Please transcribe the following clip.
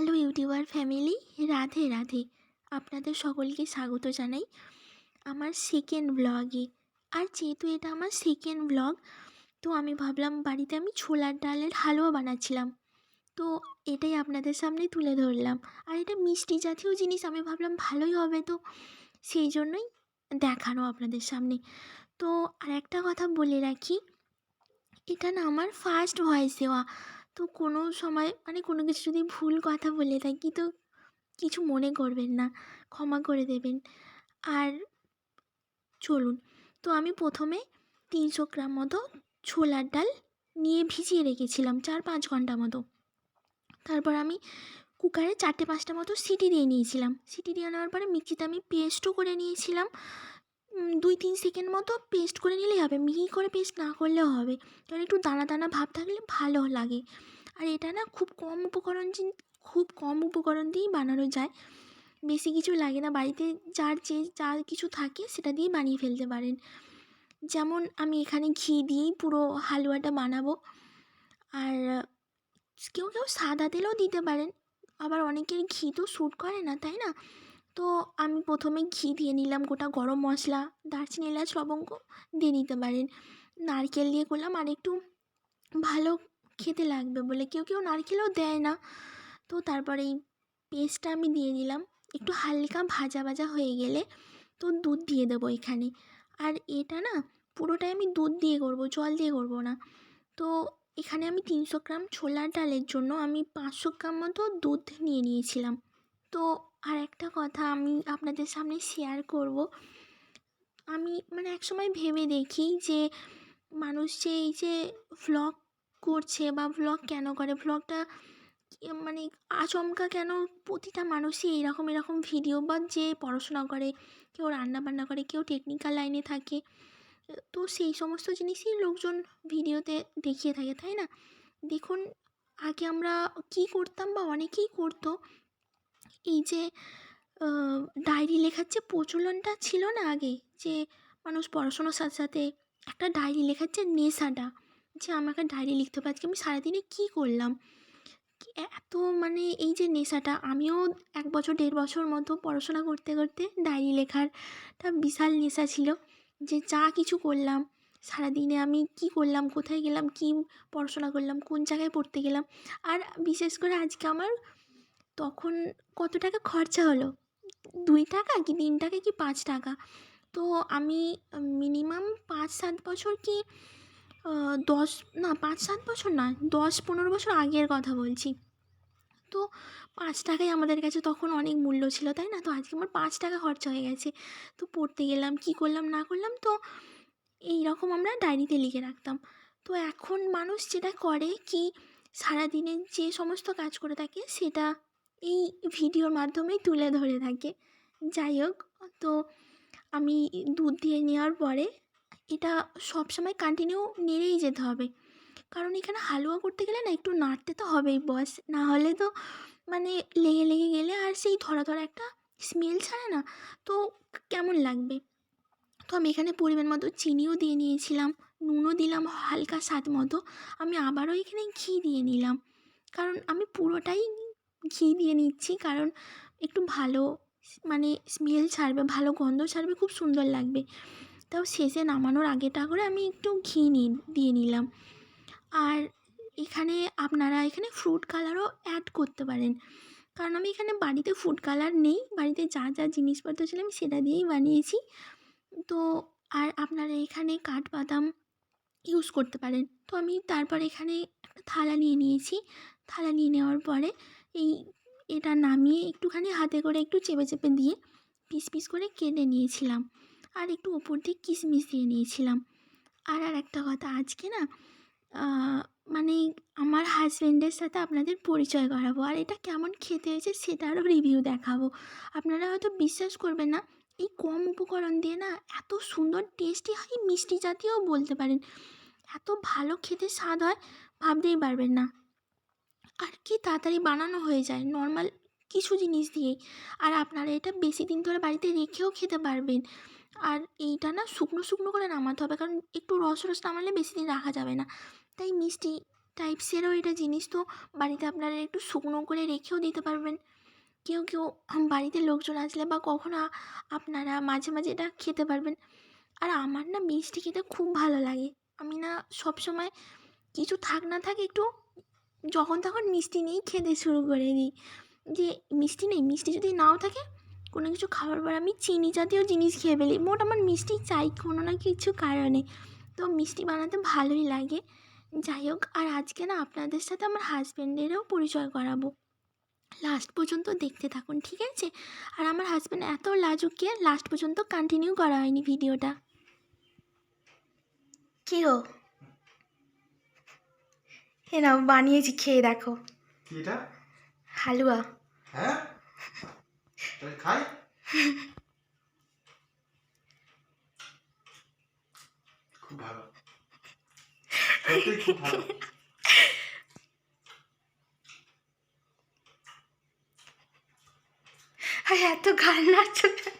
Hello YouTuber family, Radhe Radhe. আপনাদের সকলকে স্বাগত জানাই আমার সেকেন্ড ব্লগে আর যেহেতু এটা আমার সেকেন্ড ব্লগ তো আমি ভাবলাম বাড়িতে আমি ছোলার ডালের হালুয়া বানাচ্ছিলাম। তো এটাই আপনাদের সামনে তুলে ধরলাম। আর এটা মিষ্টি জাতীয় জিনিস, আমি ভাবলাম ভালোই হবে তো, সেই জন্যই দেখানো আপনাদের সামনে। তো আর একটা কথা বলে রাখি, এটা না আমার ফার্স্ট ভয়েস দেওয়া। তো কোনো সময় মানে কোনো কিছু যদি ভুল কথা বলে থাকি তো কিছু মনে করবেন না, ক্ষমা করে দেবেন। আর চলুন, তো আমি প্রথমে তিনশো গ্রাম মতো ছোলার ডাল নিয়ে ভিজিয়ে রেখেছিলাম চার পাঁচ ঘণ্টা মতো। তারপর আমি কুকারে চারটে পাঁচটা মতো সিটি দিয়ে নিয়েছিলাম। সিটি দিয়ে নেওয়ার পরে মিক্সিতে আমি পেস্টও করে নিয়েছিলাম। দুই, তিন সেকেন্ড মতো পেস্ট করে নিলেই হবে। মিহি করে পেস্ট না করলেও হবে। কারণ একটু দানা দানা ভাব থাকলে ভালো লাগে। আর এটা না খুব কম উপকরণ খুব কম উপকরণ দিয়েই বানানো যায়। বেশি কিছু লাগে না। বাড়িতে যার যে যা কিছু থাকে সেটা দিয়ে বানিয়ে ফেলতে পারেন। যেমন আমি এখানে ঘি দিয়েই পুরো হালুয়াটা বানাবো। আর কেউ কেউ সাদা তেলও দিতে পারেন। আবার অনেকের ঘি তো শ্যুট করে না, তাই না? তো আমি প্রথমে ঘি দিয়ে নিলাম গোটা গরম মশলা, দারচিনি, এলাচ, লবঙ্গ দিয়ে নিতে পারেন। নারকেল দিয়ে করলাম আর একটু ভালো খেতে লাগবে বলে। কেউ কেউ নারকেলও দেয় না। তো তারপরে এই পেস্টটা আমি দিয়ে দিলাম। একটু হালকা ভাজা ভাজা হয়ে গেলে তো দুধ দিয়ে দেবো এখানে। আর এটা না পুরোটাই আমি দুধ দিয়ে করব, জল দিয়ে করব না। তো এখানে আমি তিনশো গ্রাম ছোলার ডালের জন্য আমি পাঁচশো গ্রাম মতো দুধ নিয়ে নিয়েছিলাম। তো আর একটা কথা আমি আপনাদের সামনে শেয়ার করব। আমি মানে একসময় ভেবে দেখি যে মানুষ যে এই যে ভ্লগ করছে বা ভ্লগ কেন করে ভ্লগটা মানে আচমকা কেন প্রতিটা মানুষই এরকম এরকম ভিডিও বা যে পড়াশোনা করে, কেউ রান্না বান্না করে, কেউ টেকনিক্যাল লাইনে থাকে, তো সেই সমস্ত জিনিসই লোকজন ভিডিওতে দেখিয়ে থাকে, তাই না? দেখুন, আগে আমরা কী করতাম বা অনেকেই করতো এই যে ডায়েরি লেখার যে প্রচলনটা ছিল না আগে, যে মানুষ পড়াশোনার সাথে সাথে একটা ডায়েরি লেখার যে নেশাটা, যে আমাকে ডায়েরি লিখতে হবে, আজকে আমি সারাদিনে কী করলাম? এত মানে এই যে নেশাটা, আমিও এক বছর, দেড় বছর মতো পড়াশোনা করতে করতে ডায়েরি লেখারটা বিশাল নেশা ছিল, যে যা কিছু করলাম, সারাদিনে আমি কি করলাম, কোথায় গেলাম, কি পড়াশোনা করলাম, কোন জায়গায় পড়তে গেলাম, আর বিশেষ করে আজকে আমার তখন কত টাকা খরচা হলো? দুই টাকা কি তিন টাকা কি পাঁচ টাকা? তো আমি মিনিমাম পাঁচ সাত বছর কি দশ, না পাঁচ সাত বছর না, দশ পনেরো বছর আগের কথা বলছি। তো পাঁচ টাকাই আমাদের কাছে তখন অনেক মূল্য ছিল, তাই না? তো আজকে আমার পাঁচ টাকা খরচা হয়ে গেছে। তো পড়তে গেলাম, কি করলাম, না করলাম, তো এই রকম আমরা ডায়েরিতে লিখে রাখতাম। তো এখন মানুষ যেটা করে কি সারাদিনে যে সমস্ত কাজ করে থাকে, সেটা এই ভিডিওর মাধ্যমেই তুলে ধরে থাকে। যাই হোক, তো আমি দুধ দিয়ে নেওয়ার পরে এটা সবসময় কন্টিনিউ নেড়েই যেতে হবে। কারণ এখানে হালুয়া করতে গেলে না একটু নাড়তে তো হবেই বস না হলে তো মানে লেগে লেগে গেলে আর সেই ধরা ধরা একটা স্মেল ছাড়ে না। তো কেমন লাগবে? তো আমি এখানে পরিমাণ মতো চিনিও দিয়ে নিয়েছিলাম, নুনও দিলাম হালকা স্বাদ মতো। আমি আবারও এখানে ঘি দিয়ে নিলাম। কারণ আমি পুরোটাই ঘি দিয়ে নিচ্ছি। কারণ একটু ভালো মানে স্মেল ছাড়বে, ভালো গন্ধ ছাড়বে, খুব সুন্দর লাগবে। তাও শেষে নামানোর আগেটা করে আমি একটু ঘি নিয়ে, দিয়ে নিলাম। আর এখানে আপনারা এখানে ফ্রুট কালারও অ্যাড করতে পারেন। কারণ আমি এখানে বাড়িতে ফুড কালার নেই। বাড়িতে যা যা জিনিসপত্র ছিল আমি সেটা দিয়েই বানিয়েছি। তো আর আপনারা এখানে কাঠবাদাম ইউজ করতে পারেন। তো আমি তারপর এখানে একটা থালা নিয়ে নিয়েছি। থালা নিয়ে নেওয়ার পরে এই, এটা নামিয়ে একটুখানি হাতে করে একটু চেপে চেপে দিয়ে পিস পিস করে কেটে নিয়েছিলাম। আর একটু ওপর দিয়ে কিশমিশ দিয়ে নিয়েছিলাম। আর আর একটা কথা, আজকে না মানে আমার হাজব্যান্ডের সাথে আপনাদের পরিচয় করাবো। আর এটা কেমন খেতে হয়েছে সেটারও রিভিউ দেখাবো। আপনারা হয়তো বিশ্বাস করবেন না, এই কম উপকরণ দিয়ে না এত সুন্দর টেস্টি হয় মিষ্টি জাতীয় বলতে পারেন। এত ভালো খেতে স্বাদ হয়, ভাবতেই পারবেন না। আর কি তাড়াতাড়ি বানানো হয়ে যায়? নর্মাল কিছু জিনিস দিয়েই। আর আপনারা এটা বেশি দিন ধরে বাড়িতে রেখেও খেতে পারবেন। আর এইটা না শুকনো শুকনো করে নামাতে হবে। কারণ একটু রস রস নামালে বেশি দিন রাখা যাবে না। তাই মিষ্টি টাইপসেরও এটা জিনিস তো বাড়িতে আপনারা একটু শুকনো করে রেখেও দিতে পারবেন। কেউ কেউ বাড়িতে লোকজন আসলে বা কখনো আপনারা মাঝে মাঝে এটা খেতে পারবেন। আর আমার না মিষ্টি খেতে খুব ভালো লাগে। আমি না সব সময় কিছু থাক না থাক একটু যখন তখন মিষ্টি নিয়েই খেতে শুরু করে দিই। যে মিষ্টি নেই, মিষ্টি যদি নাও থাকে, কোনো কিছু খাবার পর আমি চিনি জাতীয় জিনিস খেয়ে ফেলি। মোট আমার মিষ্টি চাই কোনো না কিছু কারণে। তো মিষ্টি বানাতে ভালোই লাগে। যাই হোক, আর আজকে না আপনাদের সাথে আমার হাজব্যান্ডেরও পরিচয় করাবো। লাস্ট পর্যন্ত দেখতে থাকুন, ঠিক আছে? আর আমার হাজব্যান্ড এত লাজুককে লাস্ট পর্যন্ত কন্টিনিউ করা হয়নি ভিডিওটা কি এ নাও বানিয়েছি খেয়ে দেখো। কি এটা হালুয়া। হ্যাঁ? খাই। খুব ভালো। খুব ভালো। এত গাল নাচছো কেন?